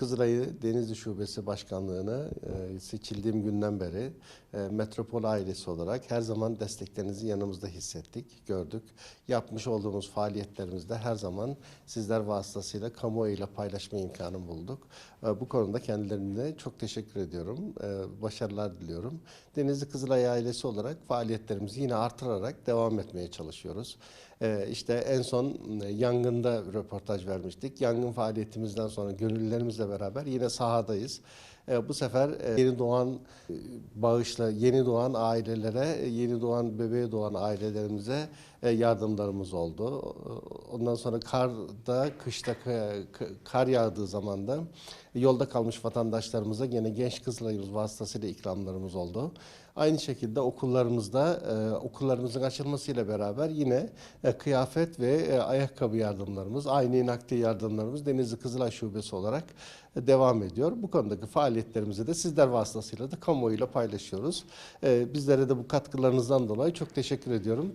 Kızılay'ı Denizli Şubesi Başkanlığı'nı e, seçildiğim günden beri e, Metropol ailesi olarak her zaman desteklerinizi yanımızda hissettik, gördük. Yapmış olduğumuz faaliyetlerimizde her zaman sizler vasıtasıyla kamuoyuyla paylaşma imkanı bulduk. E, bu konuda kendilerine çok teşekkür ediyorum. E, başarılar diliyorum. Denizli Kızılay ailesi olarak faaliyetlerimizi yine artırarak devam etmeye çalışıyoruz. Ee, işte en son e, yangında röportaj vermiştik. Yangın faaliyetimizden sonra gönüllülerimizle beraber yine sahadayız. Ee, bu sefer e, yeni doğan e, bağışla yeni doğan ailelere, e, yeni doğan bebeğe doğan ailelerimize e, yardımlarımız oldu. Ondan sonra karda, kışta ka- kar yağdığı zaman da yolda kalmış vatandaşlarımıza gene genç kızlarımız vasıtasıyla ikramlarımız oldu. Aynı şekilde okullarımızda e, okullarımızın açılmasıyla beraber yine e, kıyafet ve e, ayakkabı yardımlarımız, aynı nakdi yardımlarımız Denizli Kızılay Şubesi olarak e, devam ediyor. Bu konudaki faaliyetlerimizi de sizler vasıtasıyla da kamuoyuyla paylaşıyoruz. E, bizlere de bu katkılarınızdan dolayı çok teşekkür ediyorum.